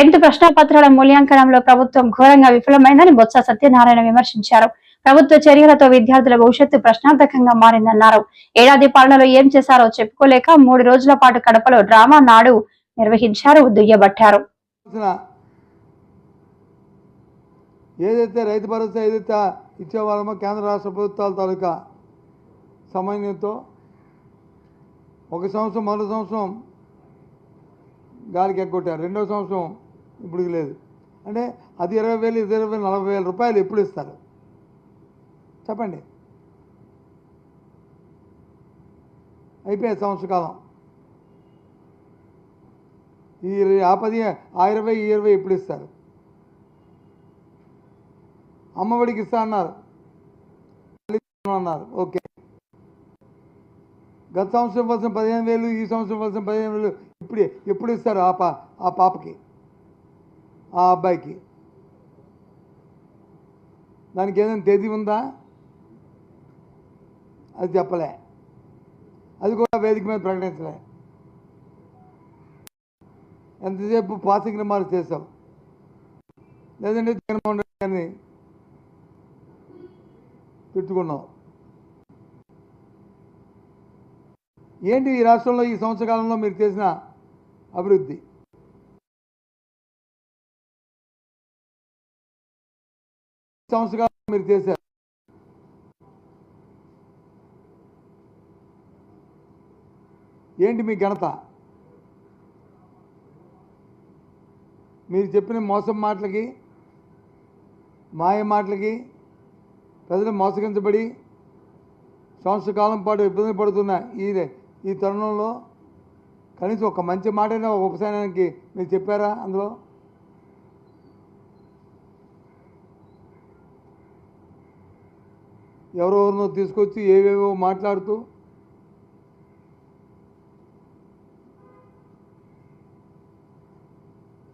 Tenth ప్రశ్నపత్రాల మూల్యాంకనంలో ప్రభుత్వం ఘోరంగా విఫలమైందని బొత్స సత్యనారాయణ విమర్శించారు. ప్రభుత్వ చర్యలతో విద్యార్థుల భవిష్యత్తు ప్రశ్నార్థకంగా మారిందన్నారు. ఏడాది పాలనలో ఏం చేశారో చెప్పుకోలేక మూడు రోజుల పాటు కడపలో డ్రామా నాడు నిర్వహించారు దుయ్యబట్టారు. ఏదైతే రైతు భరోసా ఏదైతే ఇచ్చేవాళ్ళమో కేంద్ర రాష్ట్ర ప్రభుత్వాల తాలూకా సమన్వయంతో ఒక సంవత్సరం మరో సంవత్సరం గాలికి ఎగ్గొట్టారు. రెండో సంవత్సరం ఇప్పుడు లేదు. అంటే అది ఇరవై వేలు ఇది ఇరవై వేలు నలభై వేల రూపాయలు ఎప్పుడు ఇస్తారు? చెప్పండి. అయిపోయే సంవత్సర కాలం. ఈ ఆ పది ఆ ఇరవై ఈ ఇరవై ఎప్పుడు ఇస్తారు? అమ్మఒడికి ఇస్తా అన్నారు. అన్నారు. ఓకే. గత సంవత్సరం ఇవ్వాల్సిన పదిహేను వేలు ఈ సంవత్సరం ఇవ్వాల్సిన పదిహేను వేలు ఇప్పుడు ఎప్పుడు ఇస్తారు ఆ పా ఆ పాపకి? ఆ అబ్బాయికి. దానికి ఏదైనా తేదీ ఉందా? అది చెప్పలే. అది కూడా వేదిక మీద ప్రకటించలే. ఎంతసేపు పాసింగ్ రిమార్క్స్ చేసాం లేదంటే జగన్మోహన్ రెడ్డి గారిని పెట్టుకున్నాం ఏంటి ఈ రాష్ట్రంలో ఈ సంవత్సర కాలంలో మీరు చేసిన అభివృద్ధి? సంవత్సరాలు సంవత్సర మీరు చేశారు. ఏంటి మీ ఘనత? మీరు చెప్పిన మోసం మాటలకి మాయ మాటలకి ప్రజలు మోసగించబడి సంవత్సర కాలం పాటు ఇబ్బంది పడుతున్న ఈ ఈ తరుణంలో కనీసం ఒక మంచి మాటైనా ఒక ఉపశమనానికి మీరు చెప్పారా అందులో? ఎవరెవరినో తీసుకొచ్చి ఏవేవో మాట్లాడుతూ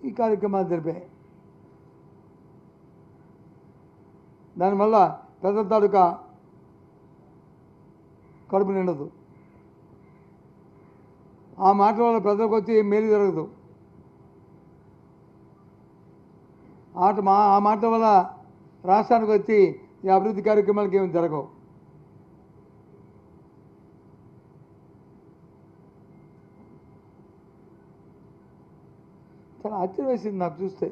ఈ కార్యక్రమాలు జరిపాయి. దానివల్ల పెద్ద తాలూకా కడుపు నిండదు. ఆ మాటల వల్ల ప్రజలకు వచ్చి ఏం మేలు జరగదు. ఆట మా ఆ మాటల వల్ల రాష్ట్రానికి వచ్చి ఈ అభివృద్ధి కార్యక్రమాలకు ఏమి జరగవు. చాలా ఆశ్చర్యం వేసింది నాకు చూస్తే.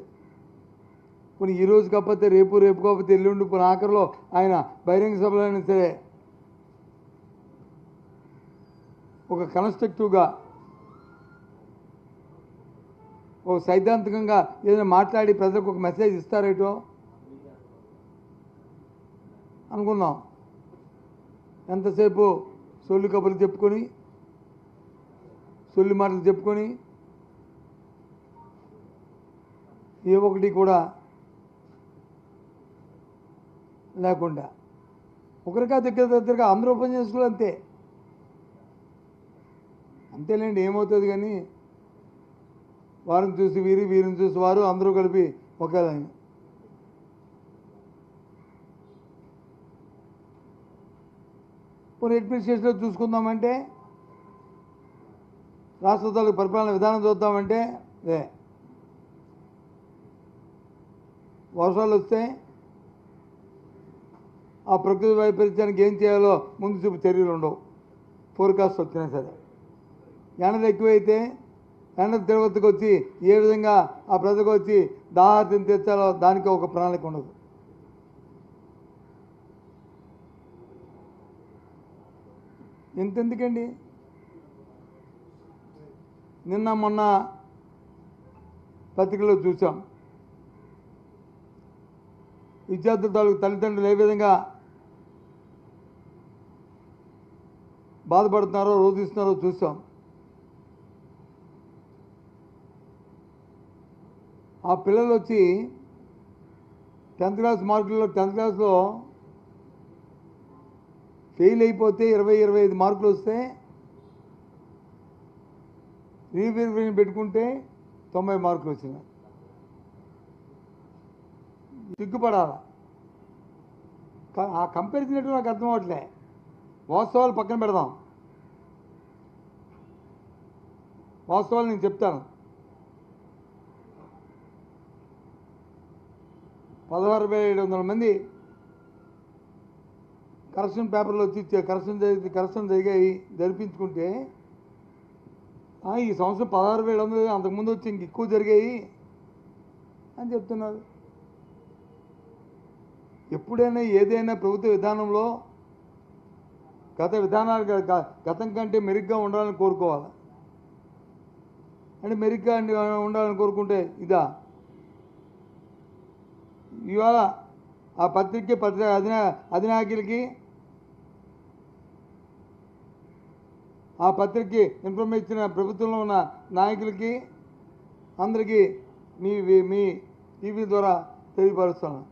కొన్ని ఈ రోజు కాకపోతే రేపు రేపు కాకపోతే ఎల్లుండి కొన్ని ఆఖరిలో ఆయన బహిరంగ సభలో అయినా సరే ఒక కన్స్ట్రక్టివ్గా ఒక సైద్ధాంతికంగా ఏదైనా మాట్లాడి ప్రజలకు ఒక మెసేజ్ ఇస్తారేటో? అనుకున్నాం. ఎంతసేపు సొల్లు కబుర్లు చెప్పుకొని సొల్లి మాటలు చెప్పుకొని ఏ ఒకటి కూడా లేకుండా. ఒకరికా దగ్గర దగ్గరగా అందరూ ఓపెన్ చేసుకోవాలి అంతే. అంతేలేండి ఏమవుతుంది కానీ వారిని చూసి వీరి వీరిని చూసి వారు అందరూ కలిపి ఒకే పోనీ అడ్మినిస్ట్రేషన్లో చూసుకుందామంటే రాష్ట్ర తాలూకు పరిపాలన విధానం చూద్దామంటే అదే వర్షాలు వస్తే ఆ ప్రకృతి వైపరీత్యానికి ఏం చేయాలో ముందు చూపు చర్యలు ఉండవు. ఫోర్కాస్ట్ వచ్చినా సరే. ఎండలు ఎక్కువైతే ఎండ తిరుపతికి వచ్చి ఏ విధంగా ఆ ప్రజలకు వచ్చి దాహార్తిని తెచ్చాలో దానికి ఒక ప్రణాళిక ఉండదు. ఇంతెందుకండి? నిన్న మొన్న పత్రికలో చూసాం విద్యార్థుల తాలూకు తల్లిదండ్రులు ఏ విధంగా బాధపడుతున్నారో రోధిస్తున్నారో చూసాం ఆ పిల్లలు వచ్చి టెన్త్ క్లాస్ మార్కుల్లో టెన్త్ క్లాస్లో ఫెయిల్ అయిపోతే ఇరవై ఇరవై ఐదు మార్కులు వస్తే రీవెరిఫికేషన్ పెట్టుకుంటే తొంభై మార్కులు వచ్చినాయి. సిగ్గుపడాలా? ఆ కంపారిజన్ ఏంటో నాకు అర్థం అవట్లే వాస్తవాలు పక్కన పెడదాం. వాస్తవాలు నేను చెప్తాను. పదహారు వేల ఏడు వందల మంది కరెక్షన్ పేపర్లో వచ్చి కరెక్షన్ జరిగి కరెక్షన్ జరిగాయి జరిపించుకుంటే ఈ సంవత్సరం పదహారు వేల వందలు అంతకుముందు వచ్చి ఇంక ఎక్కువ జరిగాయి అని చెప్తున్నారు. ఎప్పుడైనా ఏదైనా ప్రభుత్వ విధానంలో గత విధానాలు గతం కంటే మెరుగ్గా ఉండాలని కోరుకోవాలి? అంటే మెరుగ్గా ఉండాలని కోరుకుంటే ఇదా? ఇవాళ ఆ పత్రిక పత్రిక అధినా అధినాయకులకి ఆ పత్రికకి ఇన్ఫర్మేషన్ ఇచ్చిన ప్రభుత్వంలో ఉన్న నాయకులకి అందరికీ మీ మీ- టీవీ ద్వారా తెలియపరుస్తాను.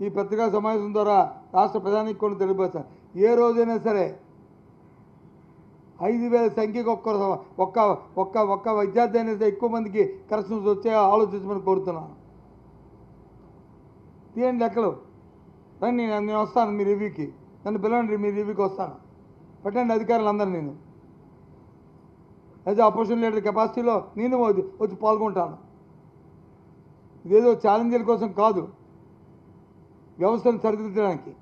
ఈ పత్రికా సమావేశం ద్వారా రాష్ట్ర ప్రధానికి కూడా తెలియపరుస్తాను. ఏ రోజైనా సరే ఐదు వేల సంఖ్యకు ఒక్క ఒక్క ఒక్క ఒక్క విద్యార్థి అయినా ఎక్కువ మందికి కరెక్షన్స్ వచ్చే ఆలోచించమని కోరుతున్నాను. తీయండి లెక్కలు. రండి నేను నేను వస్తాను మీ రివ్యూకి. నన్ను పిలవండి మీ రివ్యూకి వస్తాను. పెట్టండి అధికారులందరూ నేను. యాజ్ అపోజిషన్ లీడర్ కెపాసిటీలో నేను వచ్చి పాల్గొంటాను. ఇదేదో ఛాలెంజీల కోసం కాదు. వ్యవస్థను సరిదిద్దడానికి.